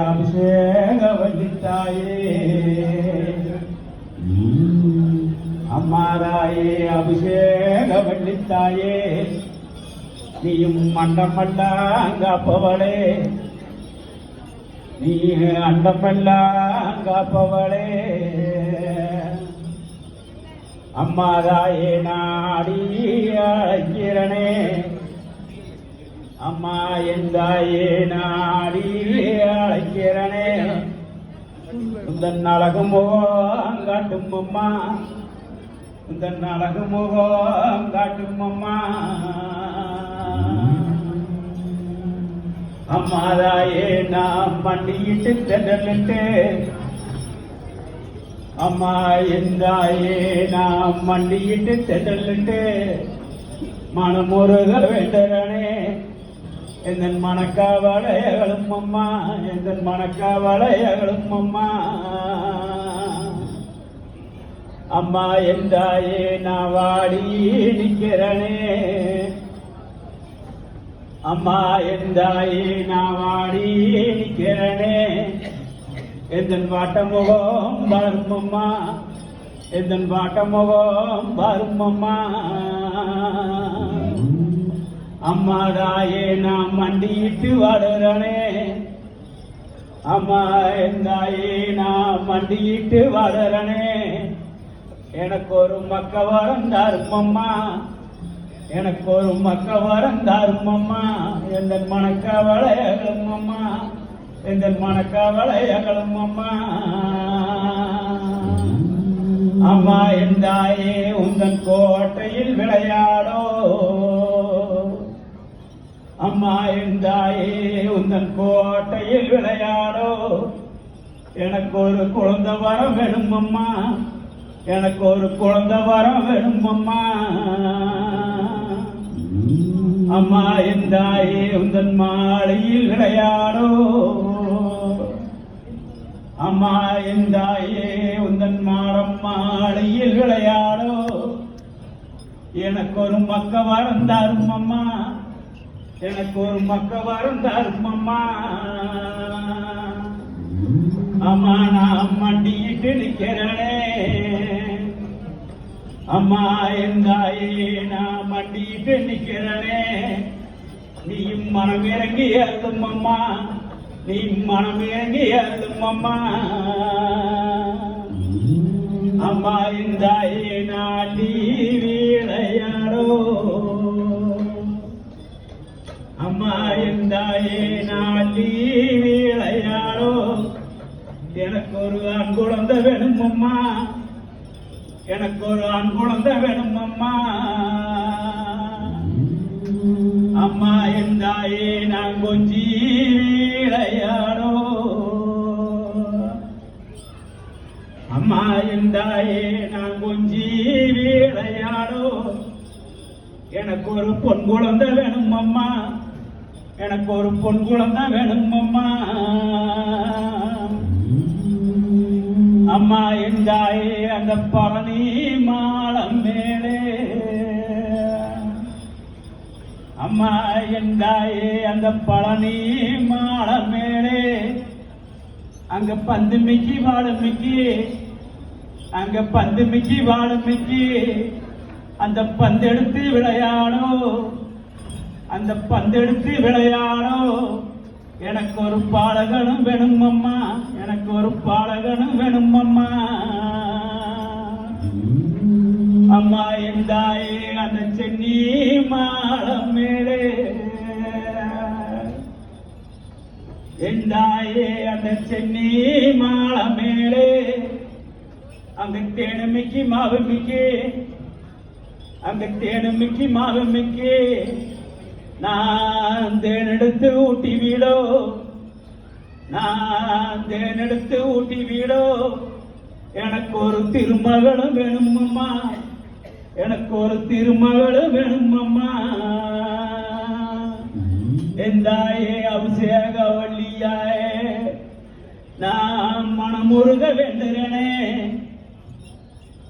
அபிஷேக வல்லித்தாயே அம்மாதாயே அபிஷேக வள்ளித்தாயே நீயும் மண்டமல்லாம் காப்பவளே நீ அண்டமெல்லாம் காப்பவளே அம்மாதாயே நாடி அழைக்கிறனே அம்மா எந்தாயே நாடி உந்தன் அழகு முகம் காட்டும் அம்மா. உந்தன் அழகு முகம் காட்டும் அம்மா. அம்மாதாயே நாம் பண்ணிட்டு தென்றலிட்டு. அம்மா எந்தாயே நாம் மண்டியிட்டு தென்றலிட்டு. மனமுருக வேண்டரனே எந்தன் மணக்காவளையகளும் அம்மா எந்தன் மணக்காவளையகளும் அம்மா. அம்மா எந்தாயே நான் வாடி நிற்கிறனே. அம்மா எந்தாயே நான் வாடி நிற்கிறனே. எந்தன் வாட்ட முகம் வரும் அம்மா எந்தன் வாட்ட முகம் அம்மாடாயே நாம் மண்டியிட்டு வாடுறனே அம்மா எந்தாயே நான் மண்டியிட்டு வாடுறனே எனக்கு ஒரு மக்க வரம் தருமம்மா. எனக்கு ஒரு மக்க வரம் தருமம்மா. எந்த மணக்கவளை அகலும் எந்த மணக்கவளை அகலும் அம்மா என்றாயே எந்தாயே உந்தன் கோட்டையில் விளையாடோ. அம்மா எந்தாயே உந்தன் கோட்டையில் விளையாடோ. எனக்கு ஒரு குழந்தை வர வேணும் அம்மா. எனக்கு ஒரு குழந்தை வர வேணும் அம்மா. அம்மா எந்தாயே உந்தன் மாலையில் விளையாடோ. அம்மா எந்தாயே உந்தன் மாடம் மாலையில் விளையாடோ. எனக்கு ஒரு மக்க வரம் அம்மா. எனக்கு ஒரு மக்க வரம் அம்மா. அம்மா நான் மண்டிட்டு நிற்கிறனே. அம்மா எந்தாயே நான் மண்டிட்டு நிற்கிறனே. நீயும் மனம் இறங்கி அருளும் அம்மா. நீ மனம் இறங்கி அருளும் அம்மா. அம்மா எந்தாயே நாட்டி வீழையாடோ அம்மா எந்தாயே நாட்டி வீழையாடோ எனக்கு ஒரு ஆண் குழந்தை வேணும் அம்மா. எனக்கு ஒரு ஆண் குழந்தை வேணும் அம்மா. அம்மா இருந்தாயே நான் கொஞ்சி விளையாடோ அம்மா இருந்தாயே நான் கொஞ்சி விளையாடோ எனக்கு ஒரு பொன் குழந்தை வேணும் அம்மா. எனக்கு ஒரு பொன் குழந்தை வேணும் அம்மா. அம்மா எந்தாயே அந்த பழனி மாலம் மேலே. அம்மா எந்தாயே அந்த பழனி மாலம் மேலே. அங்க பந்து மிக்கி வாழும் மிக்கி. அங்க பந்து மிக்கி வாழும் மிக்கி. அந்த பந்தெடுத்து விளையாடும் அந்த பந்தெடுத்து விளையாடோ. எனக்கு ஒரு பாலகனும் வேணும் அம்மா. எனக்கு ஒரு பாலகனும் வேணும் அம்மா. அம்மா எந்தாயே அந்த சென்னி மாடம் மேலே. எந்தாயே அந்த சென்னி மாடம் மேலே. அந்த தேனுமிக்கி மாவுமிக்கி. அந்த தேனுமிக்கி மாவுமிக்கி. நான் தேனெடுத்து ஊட்டி வீடோ? நான் தேனெடுத்து ஊட்டி வீடோ? எனக்கு ஒரு திருமகளும் வேணும் அம்மா எனக்கு ஒரு திருமகளும் வேணும் அம்மா எந்தாயே அபிஷேக வள்ளியாயே? நான் மனமுருக வேண்டுகிறனே.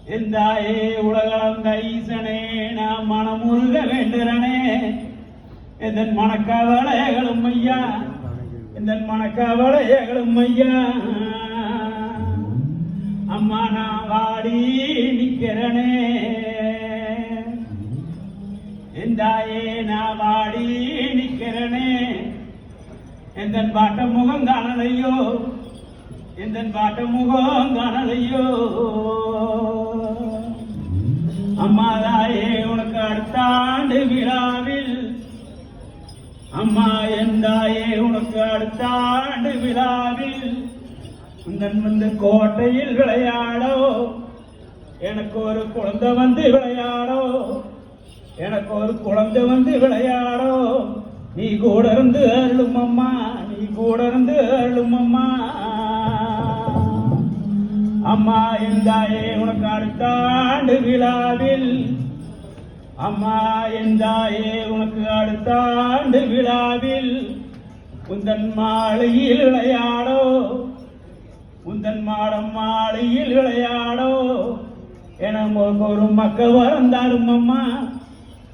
எந்தாயே உலகளம் கைசனே நான் மனமுருக வேண்டுகிறனே. எதன் மணக்கவளைகளும் ஐயா இந்த ஏகளும் ஐயா. அம்மா நான் வாடி நிக்கிறனே எந்தாயே நான் வாடி நிக்கிறனே எந்த பாட்ட முகம் காணலையோ எந்த பாட்ட முகம் காணலையோ. உந்தன் வந்து கோட்டையில் விளையாடோ? எனக்கு ஒரு குழந்தை வந்து விளையாடோ? எனக்கு ஒரு குழந்தை வந்து விளையாடோ? நீ கூட இருந்து அருளும் அம்மா நீ கூட இருந்து அருளும் அம்மா. அம்மா எந்தாயே உனக்கு அடுத்த ஆண்டு விழாவில்? அம்மா எந்தாயே உனக்கு அடுத்த ஆண்டு விழாவில்? குந்தன் மாலையில் விளையாடோ? உந்தன் மாடம் மாலையில் விளையாடோ? என ஒரு மக்க வந்தாலும் அம்மா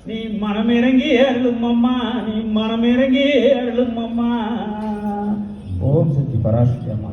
நீ மனம் இறங்கி அருளும் அம்மா நீ மனம் இறங்கி அருளும் அம்மா. ஓம் சக்தி பராசக்தி அம்மா